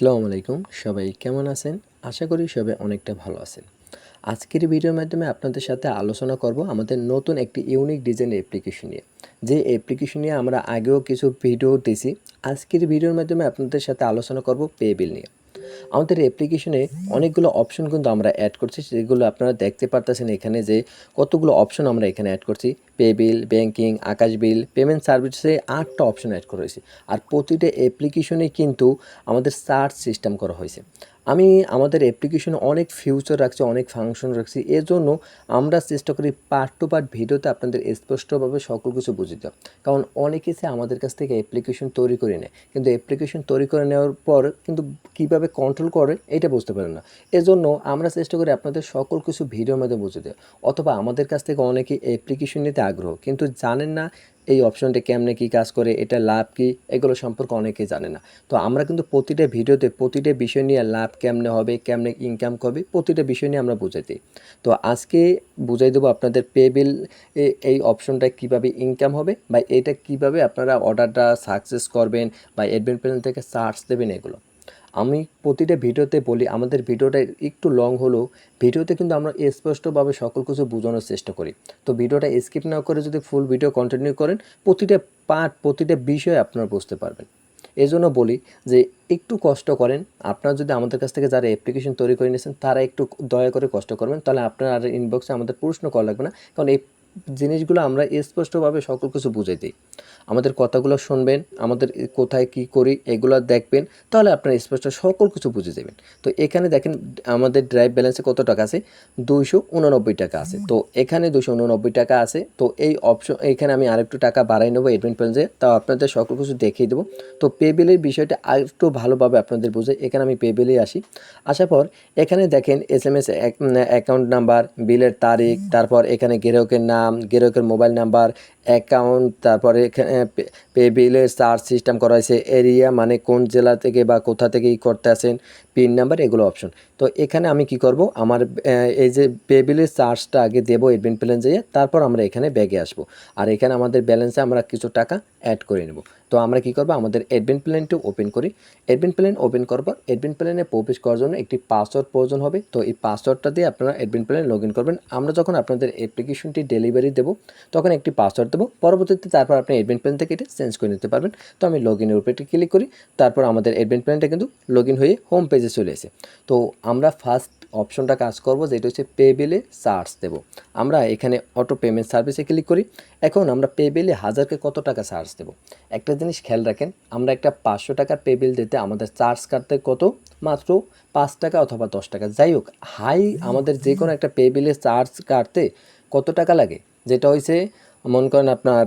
আসসালামু আলাইকুম। সবাই কেমন আছেন? আশা করি সবাই অনেকটা ভালো আছেন। আজকের ভিডিওর মাধ্যমে আপনাদের সাথে আলোচনা করব আমাদের নতুন একটি ইউনিক ডিজাইন অ্যাপ্লিকেশন নিয়ে। যে অ্যাপ্লিকেশন নিয়ে আমরা আগেও কিছু ভিডিও দিয়েছি আজকের ভিডিওর মাধ্যমে আপনাদের সাথে আলোচনা করব পে বিল নিয়ে। আমাদের অ্যাপ্লিকেশনে অনেকগুলো অপশন কিন্তু আমরা অ্যাড করছি, সেগুলো আপনারা দেখতে পারতেছেন এখানে যে কতগুলো অপশন আমরা এখানে অ্যাড করছি। Pay bill banking Akash bill payment সার্ভিসে আটটা অপশন অ্যাড করা হয়েছে। আর প্রতিটা অ্যাপ্লিকেশনে কিন্তু আমাদের সার্চ সিস্টেম করা হয়েছে। আমি আমাদের অ্যাপ্লিকেশনে অনেক ফিউচার রাখছি, অনেক ফাংশন রাখছি, এজন্য আমরা চেষ্টা করি পার্ট টু পার্ট ভিডিওতে আপনাদের স্পষ্টভাবে সকল কিছু দেওয়া। কারণ অনেকে সে আমাদের কাছ থেকে অ্যাপ্লিকেশন তৈরি করে নেয়। কিন্তু অ্যাপ্লিকেশন তৈরি করে নেওয়ার পর কিন্তু কীভাবে কন্ট্রোল করে, এটা বুঝতে পারে না। এজন্য আমরা চেষ্টা করি আপনাদের সকল কিছু ভিডিওর মধ্যে বুঝে দেওয়া। অথবা আমাদের কাছ থেকে অনেকে অ্যাপ্লিকেশন নিতে আগ্রহ, কিন্তু জানেন না এই অপশনটা কেমনে কী কাজ করে, এটা লাভ কী, এগুলো সম্পর্কে অনেকেই জানে না। তো আমরা কিন্তু প্রতিটা ভিডিওতে প্রতিটা বিষয় নিয়ে লাভ কেমনে হবে, কেমনে ইনকাম হবে প্রতিটা বিষয় নিয়ে আমরা বুঝাই দিই। তো আজকে বুঝাই দেবো আপনাদের পে বিল এই অপশনটা কীভাবে ইনকাম হবে বা এটা কীভাবে আপনারা অর্ডারটা সাকসেস করবেন বা অ্যাডমিন প্যানেল থেকে সার্চ দেবেন এগুলো। আমি প্রতিটা ভিডিওতে বলি, আমাদের ভিডিওটা একটু লং হলেও ভিডিওতে কিন্তু আমরা স্পষ্টভাবে সকল কিছু বোঝানোর চেষ্টা করি। তো ভিডিওটা স্কিপ না করে যদি ফুল ভিডিও কন্টিনিউ করেন, প্রতিটা পার্ট প্রতিটা বিষয় আপনারা বুঝতে পারবেন। এই জন্য বলি যে একটু কষ্ট করেন, আপনারা যদি আমাদের কাছ থেকে যারা অ্যাপ্লিকেশন তৈরি করে নিয়েছেন, তারা একটু দয়া করে কষ্ট করবেন, তাহলে আপনার আর ইনবক্সে আমাদের প্রশ্ন করা লাগবে না। কারণ এই জিনিসগুলো আমরা স্পষ্টভাবে সকল কিছু বুঝাই দিই। আমাদের কথাগুলো শুনবেন, আমাদের কোথায় কি করি এগুলো দেখবেন, তাহলে আপনার স্পষ্ট সকল কিছু বুঝে যাবেন। তো এখানে দেখেন আমাদের ড্রাইভ ব্যালেন্সে কত টাকা আছে? দুইশো উননব্বই টাকা আছে। তো এখানে দুশো টাকা আছে। তো এই অপশন এখানে আমি আরেকটু টাকা বাড়াই নেব এডমিন প্যালেন্সে তাও আপনাদের সকল কিছু দেখিয়ে দেবো। তো পে বিলের বিষয়টা আরেকটু ভালোভাবে আপনাদের বুঝে, এখানে আমি পে বিলে আসি। আসার পর এখানে দেখেন S M S account number বিলের তারিখ, তারপর এখানে গ্রাহকের নাম, গ্রাহকের মোবাইল নাম্বার অ্যাকাউন্ট তারপরে এখানে পে বিলের চার্জ সিস্টেম করা হয়েছে এরিয়া মানে কোন জেলা থেকে বা কোথা থেকে করতে আসেন পিন নাম্বার এগুলো অপশন। তো এখানে আমি কি করব? আমার এই যে পে বিলের চার্জটা আগে দেবো এডমিন প্ল্যান যেয়ে তারপর আমরা এখানে ব্যাগে আসব। আর এখানে আমাদের ব্যালেন্সে আমরা কিছু টাকা অ্যাড করে নেব। তো আমরা কি করব? আমাদের এডমিন প্ল্যানটি ওপেন করি। এডমিন প্ল্যান ওপেন করবার এডমিন প্ল্যানে প্রবেশ করার জন্য একটি পাসওয়ার্ড প্রয়োজন হবে। তো এই পাসওয়ার্ডটা দিয়ে আপনারা এডমিন প্ল্যানে লগ করবেন। আমরা যখন আপনাদের অ্যাপ্লিকেশনটি ডেলিভারি দেবো, তখন একটি পাসওয়ার্ড দেবো। পরবর্তীতে তারপর আপনি এডমিন প্ল্যান থেকে এটা চেঞ্জ করে নিতে পারবেন। তো আমি লগ ইনের উপরে ক্লিক করি। তারপর আমাদের এডমিন প্ল্যানটা কিন্তু লগ হয়ে হোম পেজে চলে এসে তো আমরা ফার্স্ট অপশনটা কাজ করব, যেটা হচ্ছে পে বিলে চার্জ দেব। আমরা এখানে অটো পেমেন্ট সার্ভিসে ক্লিক করি। এখন আমরা পে বিলে হাজারকে কত টাকা চার্জ দেব? একটা জিনিস খেয়াল রাখেন আমরা একটা পাঁচশো টাকার পে বিল দিতে আমাদের চার্জ কাটতে কত? মাত্র পাঁচ টাকা অথবা দশ টাকা। যাই হোক হাই আমাদের যে কোনো একটা পে বিলে চার্জ কাটতে কত টাকা লাগে? যেটা হয়েছে মনে করেন আপনার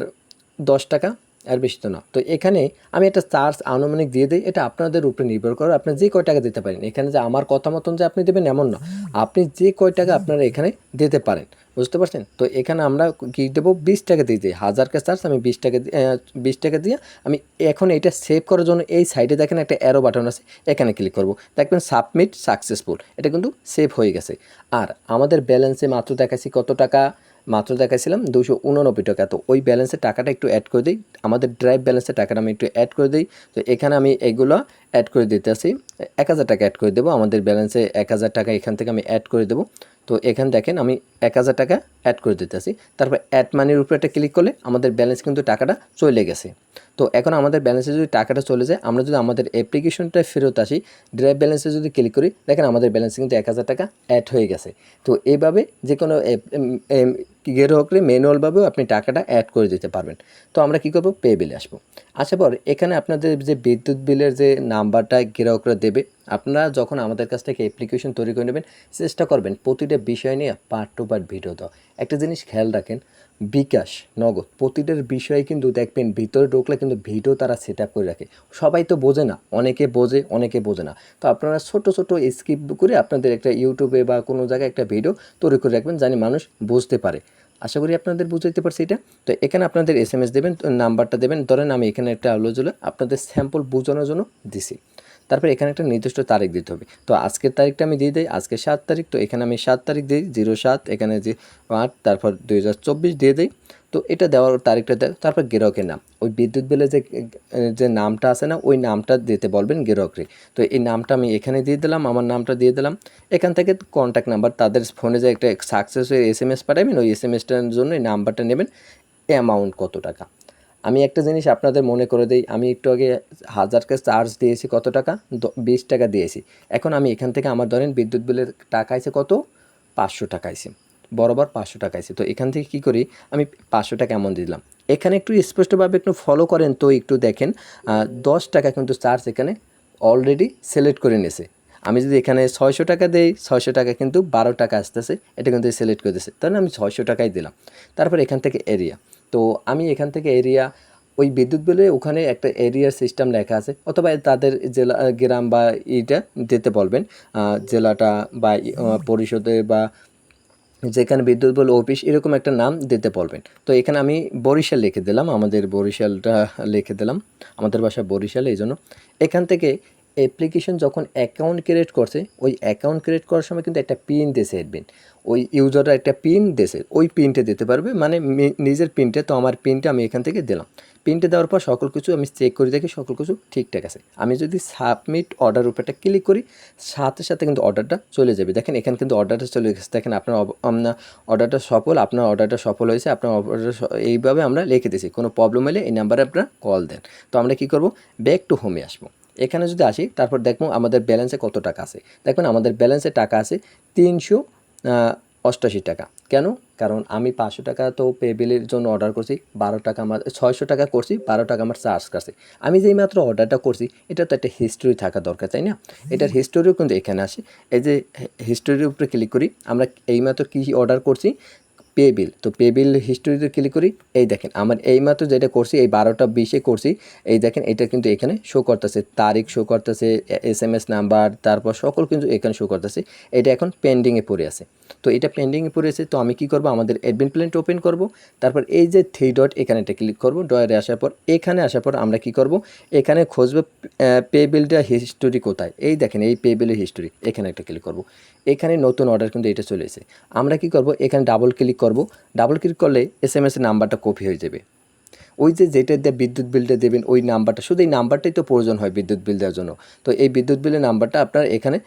দশ টাকা। আর বেশি তো না। তো এখানে আমি একটা চার্জ আনুমানিক দিয়ে দিই, এটা আপনাদের উপরে নির্ভর করে আপনি যে কয় টাকা দিতে পারেন। এখানে যে আমার কথা মতন যে আপনি দেবেন এমন না। আপনি যে কয় টাকা আপনারা এখানে দিতে পারেন, বুঝতে পারছেন? তো এখানে আমরা কী দেবো? বিশ টাকা দিয়ে দিই। হাজারকে চার্জ, আমি বিশ টাকা বিশ টাকা দিয়ে আমি এখন এটা সেভ করার জন্য এই সাইডে দেখেন একটা অ্যারো বাটন আছে, এখানে ক্লিক করব। দেখবেন সাবমিট সাকসেসফুল এটা কিন্তু সেভ হয়ে গেছে। আর আমাদের ব্যালেন্সে মাত্র দেখাচ্ছি কত টাকা? মাত্র দেখাইছিলাম দুশো উননব্বই টাকা। তো ওই ব্যালেন্সের টাকাটা একটু অ্যাড করে দিই। আমাদের ড্রাইভ ব্যালেন্সের টাকাটা আমি একটু অ্যাড করে দিই। তো এখানে আমি এগুলো অ্যাড করে দিতে আসি এক হাজার টাকা অ্যাড করে দেবো। আমাদের ব্যালেন্সে এক হাজার টাকা এখান থেকে আমি অ্যাড করে দেবো। তো এখানে দেখেন আমি এক হাজার টাকা অ্যাড করে দিতেছি। তারপর অ্যাড মানির উপরে একটা ক্লিক করলে আমাদের ব্যালেন্স কিন্তু টাকাটা চলে গেছে। তো এখন আমাদের ব্যালেন্সে যদি টাকাটা চলে যায়, আমরা যদি আমাদের অ্যাপ্লিকেশনটা ফেরত আসি ড্রাইভ ব্যালেন্সে যদি ক্লিক করি, দেখেন আমাদের ব্যালেন্সে কিন্তু এক হাজার টাকা অ্যাড হয়ে গেছে। তো এইভাবে যে কোনো গ্রাহকরে ম্যানুয়ালভাবেও আপনি টাকাটা অ্যাড করে দিতে পারবেন। তো আমরা কী করব? পে বিলে আসব। আসার পর এখানে আপনাদের যে বিদ্যুৎ বিলের যে নাম্বারটা গ্রাহকরা দেবে, আপনারা যখন আমাদের কাছ থেকে অ্যাপ্লিকেশন তৈরি করে নেবেন, চেষ্টা করবেন প্রতিটা বিষয় নিয়ে পার্ট টু পার্ট ভিডিও দেওয়া। একটা জিনিস খেয়াল রাখেন বিকাশ, নগদ, প্রতিটার বিষয়ে কিন্তু দেখবেন ভিতরে ঢুকলে কিন্তু ভিডিও তারা সেট আপ করে রাখে। সবাই তো বোঝে না, অনেকে বোঝে অনেকে বোঝে না। তো আপনারা ছোট ছোট স্কিপ করে আপনাদের একটা ইউটিউবে বা কোনো জায়গায় একটা ভিডিও তৈরি করে রাখবেন জানি মানুষ বুঝতে পারে। আশা করি আপনাদের বুঝাইতে পারছি এটা। তো এখানে আপনাদের এস এম এস দেবেন নাম্বারটা দেবেন। ধরেন আমি এখানে একটা আলো জ্বলে আপনাদের স্যাম্পল বোঝানোর জন্য দিছি। তারপর এখানে একটা নির্দিষ্ট তারিখ দিতে হবে। তো আজকের তারিখটা আমি দিয়ে দিই, আজকে সাত তারিখ, তো এখানে আমি সাত তারিখ দিই, জিরো সাত, এখানে যে আট, তারপর দুই হাজার চব্বিশ দিয়ে দিই। তো এটা দেওয়ার তারিখটা দেয়, তারপর গ্রাহকের নাম। ওই বিদ্যুৎ বিলে যে যে নামটা আছে না, ওই নামটা দিতে বলবেন গ্রাহকরে তো এই নামটা আমি এখানে দিয়ে দিলাম, আমার নামটা দিয়ে দিলাম। এখান থেকে কন্ট্যাক্ট নাম্বার তাদের ফোনে যে একটা সাকসেস হয়ে এস এম এস পাঠাবেন, ওই এস এম এসটার জন্য এই নাম্বারটা নেবেন। অ্যামাউন্ট কত টাকা? আমি একটা জিনিস আপনাদের মনে করে দিই, আমি একটু আগে হাজারকে চার্জ দিয়েছি কত টাকা? বিশ টাকা দিয়েছি। এখন আমি এখান থেকে আমার ধরেন বিদ্যুৎ বিলের টাকা আছে কত? পাঁচশো টাকা আছে বরাবর পাঁচশো টাকা আছে তো এখান থেকে কি করি, আমি পাঁচশো টাকা এমন দিলাম। এখানে একটু স্পষ্টভাবে একটু ফলো করেন তো একটু দেখেন দশ টাকা কিন্তু চার্জ এখানে অলরেডি সিলেক্ট করে নিয়েছে। আমি যদি এখানে ছয়শো টাকা দেই, ছয়শো টাকা কিন্তু বারো টাকা আসতেছে, এটা কিন্তু সিলেক্ট করে দিয়েছে। তাহলে আমি ছয়শো টাকাই দিলাম। তারপর এখান থেকে এরিয়া তো আমি এখান থেকে এরিয়া ওই বিদ্যুৎ বিলে ওখানে একটা এরিয়ার সিস্টেম লেখা আছে, অথবা তাদের জেলা গ্রাম বা ইটা দিতে বলবেন। জেলাটা বা পরিষদে বা যেখানে বিদ্যুৎ বল অফিস এরকম একটা নাম দিতে বলবেন। তো এখানে আমি বরিশাল লিখে দিলাম, আমাদের বরিশালটা লিখে দিলাম, আমাদের বাসা বরিশাল এই জন্য এখান থেকে অ্যাপ্লিকেশন যখন অ্যাকাউন্ট ক্রিয়েট করছে, ওই অ্যাকাউন্ট ক্রিয়েট করার সময় কিন্তু একটা পিন দিয়েছে অ্যাডমিন ওই ইউজাররা একটা পিন দিয়েছে, ওই পিনটা দিতে পারবে মানে নিজের পিনটা তো আমার পিনটা আমি এখান থেকে দিলাম। পিনটা দেওয়ার পর সকল কিছু আমি চেক করে দেখি, সকল কিছু ঠিকঠাক আছে। আমি যদি সাবমিট অর্ডার উপরটা ক্লিক করি, সাথে সাথে কিন্তু অর্ডারটা চলে যাবে। দেখেন, এখানে কিন্তু অর্ডারটা চলে গেছে। দেখেন, আপনার আপনার অর্ডারটা সফল, আপনার অর্ডারটা সফল হয়েছে, আপনার অর্ডার এইভাবে আমরা লিখে দিয়েছি। কোনো প্রবলেম হলে এই নাম্বারে আপনারা কল দেন। তো আমরা কি করব? ব্যাক টু হোমে আসব। এখানে যদি আসি, তারপর দেখব আমাদের ব্যালেন্সে কত টাকা আছে। দেখবেন আমাদের ব্যালেন্সে টাকা আছে তিনশো অষ্টাশি টাকা। কেন? কারণ আমি পাঁচশো টাকা তো পে বিলের জন্য অর্ডার করছি, বারো টাকা আমার, ছয়শো টাকা করছি, বারো টাকা আমার চার্জ কাটছে আমি যেই মাত্র অর্ডারটা করছি এটা তো একটা হিস্টোরি থাকা দরকার, তাই না? এটার হিস্টোরিও কিন্তু এখানে আসে। এই যে হিস্টোরির উপরে ক্লিক করি, আমরা এইমাত্র কী অর্ডার করছি? পে বিল তো পে বিল হিস্টোরিতে ক্লিক করি, এই দেখেন, আমার এইমাত্র যেটা করছি, এই বারোটা বিশে করছি, এই দেখেন, এটা কিন্তু এখানে শো করতেছে। তারিখ শো করতেছে এস এম এস নাম্বার তারপর সকল কিন্তু এখানে শো করতেছে। এটা এখন পেন্ডিংয়ে পড়ে আছে। তো এটা পেন্ডিংয়ে পড়ে আছে, তো আমি কি করব? আমাদের অ্যাডমিন প্ল্যানটা ওপেন করব। তারপর এই যে থ্রি ডট এখানে একটা ক্লিক করব। ডয়ারে আসার পর, এখানে আসার পর আমরা কি করব? এখানে খুঁজবো পে বিলটা হিস্টোরি কোথায়? এই দেখেন, এই পে বিলের হিস্টোরি এখানে একটা ক্লিক করব। এখানে নতুন অর্ডার কিন্তু এটা চলে এসেছে। আমরা কি করব? এখানে ডাবল ক্লিক করব ডাবল ক্লিক করলে এস এম এস নাম্বারটা কপি হয়ে যাবে। ওই যে যেটা দিয়ে বিদ্যুৎ বিলটা দেবেন, ওই নাম্বারটা শুধু এই নাম্বারটাই তো প্রয়োজন হয় বিদ্যুৎ বিল দেওয়ার জন্য। তো এই বিদ্যুৎ বিলের নাম্বারটা আপনার এখানে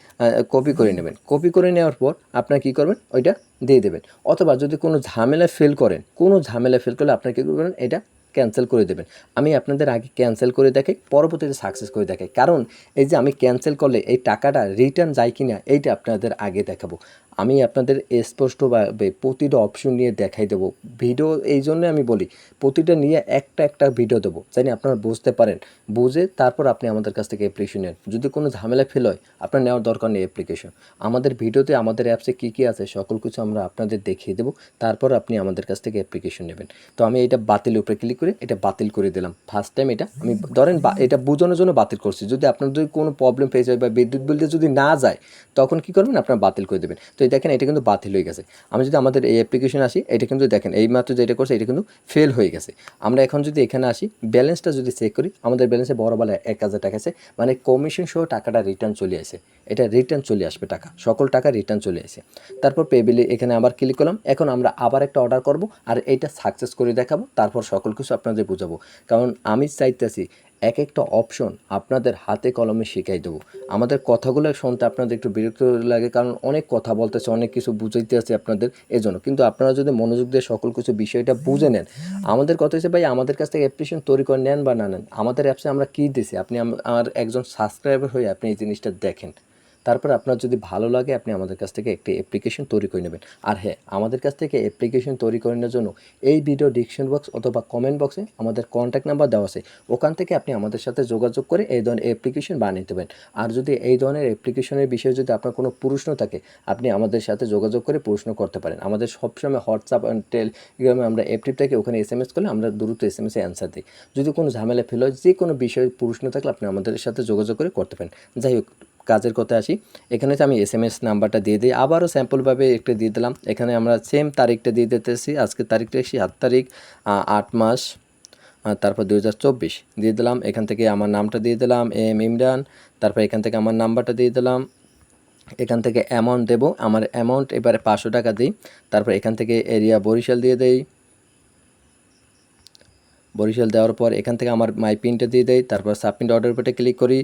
কপি করে নেবেন। কপি করে নেওয়ার পর আপনার কী করবেন? ওইটা দিয়ে দেবেন। অথবা যদি কোনো ঝামেলা ফেল করেন, কোনো ঝামেলা ফেল করলে আপনার কী করবেন? এটা ক্যান্সেল করে দেবেন। আমি আপনাদের আগে ক্যান্সেল করে দেখাই, পরবর্তীতে সাকসেস করে দেখাই। কারণ এই যে আমি ক্যান্সেল করলে এই টাকাটা রিটার্ন যায় কি না এইটা আপনাদের আগে দেখাবো। আমি আপনাদের স্পষ্টভাবে প্রতিটা অপশন নিয়ে দেখাই দেবো। ভিডিও এই জন্য আমি বলি, প্রতিটা নিয়ে একটা একটা ভিডিও দেবো, জানি আপনারা বুঝতে পারেন। বুঝে তারপর আপনি আমাদের কাছ থেকে অ্যাপ্লিকেশন নেন। যদি কোনো ঝামেলা ফেল হয়, আপনার নেওয়ার দরকার নেই অ্যাপ্লিকেশন আমাদের ভিডিওতে, আমাদের অ্যাপসে কী কী আছে, সকল কিছু আমরা আপনাদের দেখিয়ে দেবো। তারপর আপনি আমাদের কাছ থেকে অ্যাপ্লিকেশন নেবেন। তো আমি এটা বাতিল উপরে ক্লিক করে, এটা বাতিল করে দিলাম। ফার্স্ট টাইম এটা, আমি ধরেন এটা বোঝানোর জন্য বাতিল করছি। যদি আপনার যদি কোনো প্রবলেম ফেস হয় বা বিদ্যুৎ বিলটা যদি না যায়, তখন কি করবেন? আপনার বাতিল করে দেবেন। তো এই দেখেন, এটা কিন্তু বাতিল হয়ে গেছে। আমি যদি আমাদের এই অ্যাপ্লিকেশন আসি, এটা কিন্তু দেখেন এই মাত্র যেটা করছে, এটা কিন্তু ফেল হয়ে গেছে। আমরা এখন যদি এখানে আসি ব্যালেন্সটা যদি চেক করি, আমাদের ব্যালেন্সে বড় বেলা এক হাজার টাকা আছে মানে কমিশন সহ টাকাটা রিটার্ন চলে আসে। এটা রিটার্ন চলে আসবে টাকা, সকল টাকা রিটার্ন চলে আসে। তারপর পে বিলে এখানে আবার ক্লিক করলাম, এখন আমরা আবার একটা অর্ডার করব, আর এইটা সাকসেস করে দেখাবো, তারপর সকল কিছু আপনাদের বুঝাবো। কারণ আমি চাইতেছি এক একটা অপশন আপনাদের হাতে কলমে শিখাই দেবো। আমাদের কথাগুলো শুনতে আপনাদের একটু বিরক্ত লাগে, কারণ অনেক কথা বলতেছে, অনেক কিছু বুঝাইতে আছে আপনাদের এজন্য। কিন্তু আপনারা যদি মনোযোগ দিয়ে সকল কিছু বিষয়টা বুঝে নেন, আমাদের কথা হচ্ছে ভাই, আমাদের কাছ থেকে অ্যাপ্লিকেশন তৈরি করে নেন বা না নেন, আমাদের অ্যাপসে আমরা কী দিছি? আপনি আমার একজন সাবস্ক্রাইবার হয়ে আপনি এই জিনিসটা দেখেন। তারপর আপনার যদি ভালো লাগে, আপনি আমাদের কাছ থেকে একটি অ্যাপ্লিকেশন তৈরি করে নেবেন। আর হ্যাঁ আমাদের কাছ থেকে অ্যাপ্লিকেশন তৈরি করে নেওয়ার জন্য এই ভিডিও ডিসক্রিপশন বক্স অথবা কমেন্ট বক্সে আমাদের কন্ট্যাক্ট নাম্বার দেওয়া আছে। ওখান থেকে আপনি আমাদের সাথে যোগাযোগ করে এই ধরনের অ্যাপ্লিকেশন বানিয়ে দেবেন আর যদি এই ধরনের অ্যাপ্লিকেশনের বিষয়ে যদি আপনার কোনো প্রশ্ন থাকে, আপনি আমাদের সাথে যোগাযোগ করে প্রশ্ন করতে পারেন। আমাদের সবসময় হোয়াটসঅ্যাপ অ্যান্ড টেলিগ্রামে আমরা অ্যাপটিভ থাকি, ওখানে এস এম এস করলে আমরা দ্রুত এস এম এসে অ্যান্সার দিই। যদি কোনো ঝামেলা ফেল হয় যে কোনো বিষয়ে প্রশ্ন থাকলে আপনি আমাদের সাথে যোগাযোগ করে করতে পারেন। যাই হোক কাজের কথা আসি। এখানে আমি এস এম এস নাম্বারটা দিয়ে দিই। আবারও স্যাম্পলভাবে একটা দিয়ে দিলাম। এখানে আমরা সেম তারিখটা দিয়ে দিতেছি। আজকের তারিখটা সাত তারিখ আট মাস তারপর দুই হাজার চব্বিশ। দিয়ে দিলাম। এখান থেকে আমার নামটা দিয়ে দিলাম এম, ইমরান। তারপর এখান থেকে আমার নাম্বারটা দিয়ে দিলাম। এখান থেকে অ্যামাউন্ট দেব। আমার অ্যামাউন্ট এবারে পাঁচশো টাকা দিই। তারপর এখান থেকে এরিয়া বরিশাল দিয়ে দেই। বরিশাল দেওয়ার পর এখান থেকে আমার মাই পিনটা দিয়ে দেয় তারপর সাবমিট অর্ডার উপরে ক্লিক করি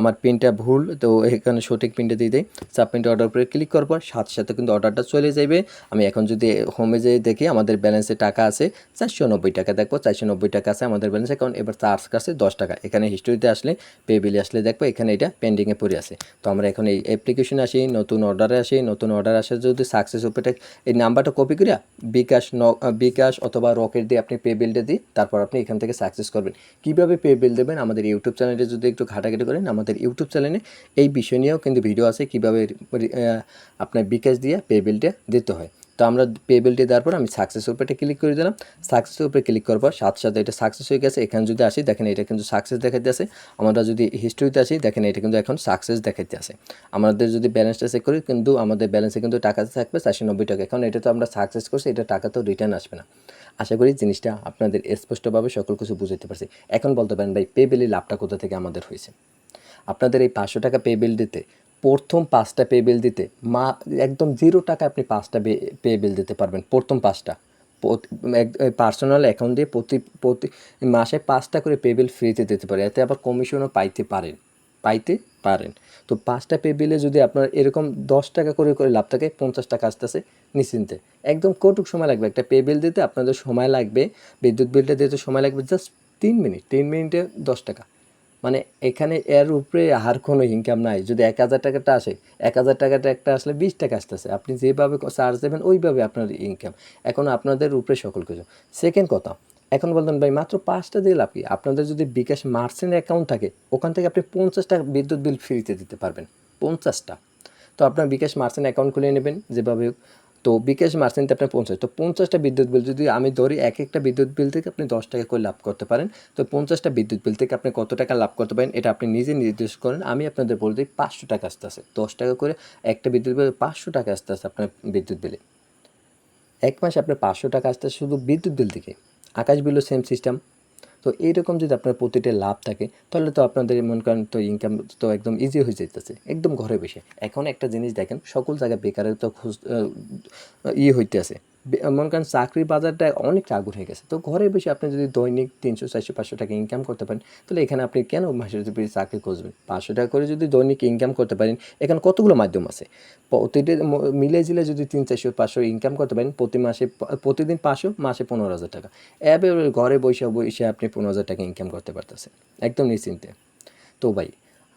আমার পিনটা ভুল, তো এখানে সঠিক পিনটা দিয়ে দেয় সাবমিট অর্ডার উপরে ক্লিক করার পর সাথে সাথে কিন্তু অর্ডারটা চলে যাবে আমি এখন যদি হোমে যেয়ে দেখি, আমাদের ব্যালেন্সে টাকা আছে, চারশো নব্বই টাকা। দেখব চারশো নব্বই টাকা আছে আমাদের ব্যালেন্সে কারণ এবার চার্জ কাছে দশ টাকা। এখানে হিস্টোরিতে আসলে পে বিলে আসলে দেখব, এখানে এটা পেন্ডিংয়ে পড়ে আছে। তো আমরা এখন এই অ্যাপ্লিকেশনে আসি, নতুন অর্ডারে আসি, নতুন অর্ডার আসে যদি সাকসেস উপরে এই নাম্বারটা কপি করিয়া বিকাশ বিকাশ অথবা রকেট দিয়ে আপনি পে বিলটা দিই, তারপর আপনি এখান থেকে সাকসেস করবেন। কীভাবে পে বিল দেবেন? আমাদের ইউটিউব চ্যানেলে যদি একটু ঘাটাঘাটি করেন, আমাদের ইউটিউব চ্যানেলে এই বিষয় নিয়েও কিন্তু ভিডিও আছে, কীভাবে আপনার বিকাশ দিয়ে পে বিলটা দিতে হয়। তো আমরা পে বিলটি দেওয়ার পর আমি সাকসেস উপরে ক্লিক করে দিলাম। সাকসেস উপরে ক্লিক করার পর সাথে সাথে এটা সাকসেস হয়ে গেছে। এখানে যদি আসি, দেখেন এটা কিন্তু সাকসেস দেখাতে আছে। আমরা যদি হিস্ট্রিতে আসি, দেখেন এটা কিন্তু এখন সাকসেস দেখাতে আছে। আমাদের যদি ব্যালেন্সটা চেক করি, কিন্তু আমাদের ব্যালেন্সে কিন্তু টাকা থাকবে চারশো নব্বই টাকা। এখন এটা তো আমরা সাকসেস করছি, এটা টাকা তো রিটার্ন আসবে না। আশা করি জিনিসটা আপনাদের স্পষ্টভাবে সকল কিছু বুঝাইতে পারছি। এখন বলতে পারেন ভাই পে বিলের লাভটা কোথা থেকে আমাদের হয়েছে? আপনাদের এই পাঁচশো টাকা পে বিল দিতে, প্রথম পাঁচটা পে বিল দিতে, মা, একদম জিরো টাকা আপনি পাঁচটা পে বিল দিতে পারবেন, প্রথম পাঁচটা। পার্সোনাল অ্যাকাউন্ট দিয়ে প্রতি প্রতি মাসে পাঁচটা করে পে বিল ফ্রিতে দিতে পারে, এতে আবার কমিশনও পাইতে পারেন। পাইতে পারেন। তো পাঁচটা পে বিলে যদি আপনার এরকম দশ টাকা করে করে লাভ থাকে, পঞ্চাশ টাকা আসতেছে নিশ্চিন্তে। একদম কটুক সময় লাগবে। একটা পে বিল দিতে আপনাদের সময় লাগবে, বিদ্যুৎ বিলটা দিতে সময় লাগবে জাস্ট তিন মিনিট তিন মিনিটে দশ টাকা। মানে এখানে এর উপরে আর কোনো ইনকাম নাই। যদি এক হাজার টাকাটা আসে, এক হাজার টাকাটা একটা আসলে বিশ টাকা আসতেছে। আপনি যেভাবে চার্জ দেবেন, ওইভাবে আপনার ইনকাম এখন আপনাদের উপরে সকল কিছু। সেকেন্ড কথা এখন বলতেন, ভাই, মাত্র পাঁচটা দিয়ে লাভ কি? আপনাদের যদি বিকাশ মার্চেন্ট অ্যাকাউন্ট থাকে, ওখান থেকে আপনি পঞ্চাশটা বিদ্যুৎ বিল ফ্রিতে দিতে পারবেন, পঞ্চাশটা। তো আপনার বিকাশ মার্চেন্ট অ্যাকাউন্ট খুলে নেবেন, যেভাবে। তো বিকাশ মার্চেন্টে আপনার পঞ্চাশ, তো পঞ্চাশটা বিদ্যুৎ বিল, যদি আমি ধরি এক একটা বিদ্যুৎ বিল থেকে আপনি দশ টাকা করে লাভ করতে পারেন, তো পঞ্চাশটা বিদ্যুৎ বিল থেকে আপনি কত টাকা লাভ করতে পারেন, এটা আপনি নিজে নির্দেশ করেন, আমি আপনাদের বলে দিই পাঁচশো টাকা আসতে আসে দশ টাকা করে একটা বিদ্যুৎ বিল, পাঁচশো টাকা আসতে আসে আপনার বিদ্যুৎ বিলে। এক মাসে আপনার পাঁচশো টাকা আসতে শুধু বিদ্যুৎ বিল থেকে। আকাশ বিলো সেম সিস্টেম তো এইরকম যদি আপনার প্রতিটা লাভ থাকে, তাহলে তো আপনাদের মনে করেন তো ইনকাম তো একদম ইজি হয়ে যেতেছে একদম ঘরে বসে। এখন একটা জিনিস দেখেন, সকল জায়গায় বেকারের তো খোঁজ ইয়ে হইতে আছে মনে করেন চাকরির বাজারটা অনেকটা আগুন হয়ে গেছে। তো ঘরে বসে আপনি যদি দৈনিক তিনশো, চারশো, পাঁচশো টাকা ইনকাম করতে পারেন, তাহলে এখানে আপনি কেন মাসের যদি চাকরি খুঁজবেন? পাঁচশো টাকা করে যদি দৈনিক ইনকাম করতে পারেন, এখানে কতগুলো মাধ্যম আছে? প্রতিটি মিলে জিলে যদি তিন, চারশো, পাঁচশো ইনকাম করতে পারেন, প্রতি মাসে প্রতিদিন পাঁচশো, মাসে পনেরো হাজার টাকা। এবার ঘরে বসে বসে আপনি পনেরো হাজার টাকা ইনকাম করতে পারতেছেন। একদম নিশ্চিন্তে। তো ভাই,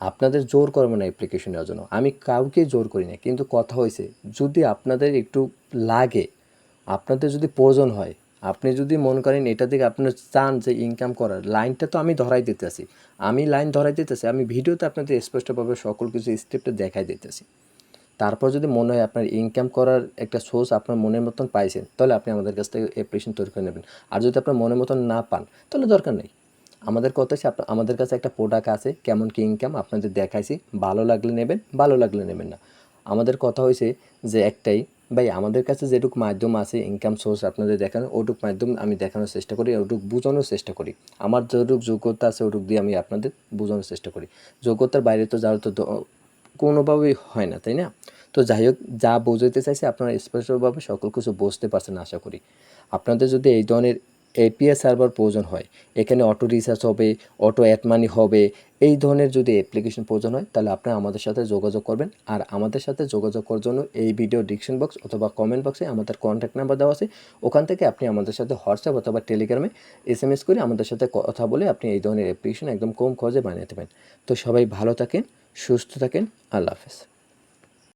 আপনাদের জোর করব না অ্যাপ্লিকেশন নেওয়ার জন্য। আমি কাউকে জোর করি না, কিন্তু কথা হয়েছে যদি আপনাদের একটু লাগে আপনাদের যদি প্রয়োজন হয়, আপনি যদি মনে করেন এটা থেকে আপনার চান যে ইনকাম করার, লাইনটা তো আমি ধরাই দিতেছি। আমি লাইন ধরাই দিতেছি, আমি ভিডিওতে আপনাদের স্পষ্টভাবে সকল কিছু স্টেপটা দেখাই দিতেছি। তারপর যদি মনে হয় আপনার ইনকাম করার একটা সোর্স আপনার মনের মতন পাইছেন, তাহলে আপনি আমাদের কাছ থেকে অ্যাপ্লিকেশন তৈরি করে নেবেন। আর যদি আপনার মনের মতন না পান, তাহলে দরকার নেই। আমাদের কথা হচ্ছে আমাদের কাছে একটা প্রোডাক্ট আছে, কেমন কি ইনকাম আপনাদের দেখাইছি, ভালো লাগলে নেবেন, ভালো লাগলে নেবেন না। আমাদের কথা হয়েছে যে একটাই ভাই, আমাদের কাছে যেটুক মাধ্যম আছে ইনকাম সোর্স আপনাদের দেখানো, ওটুক মাধ্যম আমি দেখানোর চেষ্টা করি, ওটুক বোঝানোর চেষ্টা করি। আমার যেটুক যোগ্যতা আছে, ওটুক দিয়ে আমি আপনাদের বোঝানোর চেষ্টা করি। যোগ্যতার বাইরে তো যাওয়ার তো কোনোভাবেই হয় না, তাই না? তো যাই হোক, যা বোঝাতে চাইছে আপনারা স্পষ্টভাবে সকল কিছু বুঝতে পারছেন, আশা করি। আপনাদের যদি এই ধরনের এপিএস সার্ভার প্রয়োজন হয়। এখানে অটো রিসার্চ হবে অটো অ্যাড মানি হবে। এই ধরনের যদি অ্যাপ্লিকেশন প্রয়োজন হয়, তাহলে আপনারা আমাদের সাথে যোগাযোগ করবেন। আর আমাদের সাথে যোগাযোগ করার জন্য এই ভিডিও ডিসক্রিপশন বক্স অথবা কমেন্ট বক্সে আমাদের কন্ট্যাক্ট নাম্বার দেওয়া আছে। ওখান থেকে আপনি আমাদের সাথে হোয়াটসঅ্যাপ অথবা টেলিগ্রামে এস এম এস করে আমাদের সাথে কথা বলে আপনি এই ধরনের অ্যাপ্লিকেশন একদম কম খরচে বানিয়ে দেবেন তো সবাই ভালো থাকেন, সুস্থ থাকেন। আল্লাহ হাফেজ।